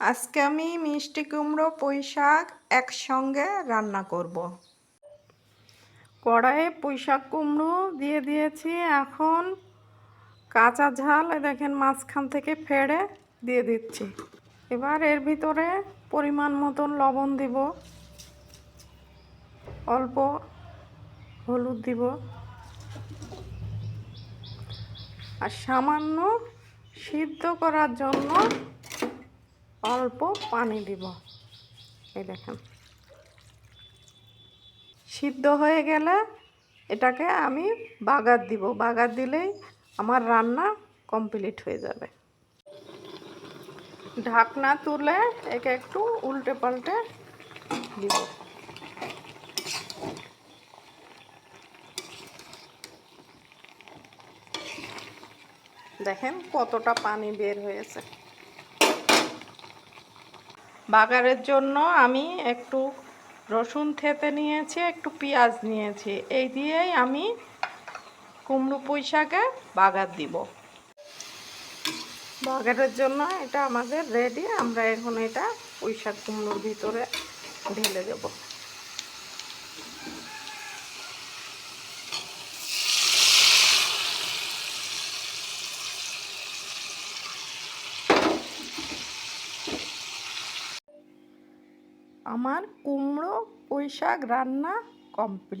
আজকে আমি মিষ্টি কুমড়ো পুঁই শাক একসঙ্গে রান্না করব। কড়াইয়ে পুঁই শাক কুমড়ো দিয়ে দিয়েছি। এখন কাঁচা ঝাল দেখেন মাঝখান থেকে ফেড়ে দিয়ে দিচ্ছি। এবার এর ভিতরে পরিমাণ মতন লবণ দিব। অল্প হলুদ দিব। আর সামান্য সিদ্ধ করার জন্য অল্প পানি দিব। এই দেখেন। সিদ্ধ হয়ে গেলে এটাকে আমি বাগার দিব। বাগার দিলেই আমার রান্না কমপ্লিট হয়ে যাবে। ঢাকনা তুলে একে একটু উল্টে পাল্টে দিব। দেখেন কতটা পানি বের হয়েছে। বাগারের জন্য আমি একটু রসুন থেতে নিয়েছি, একটু পেঁয়াজ নিয়েছি। এই দিয়েই আমি কুমড়ো পুঁই শাকে বাগার দিব। বাগারের জন্য এটা আমাদের রেডি আমরা এখন এটা পুঁই শাক কুমড়োর ভিতরে ঢেলে দেব। আমার কুমড়ো পুঁই শাক রান্না কমপ্লিট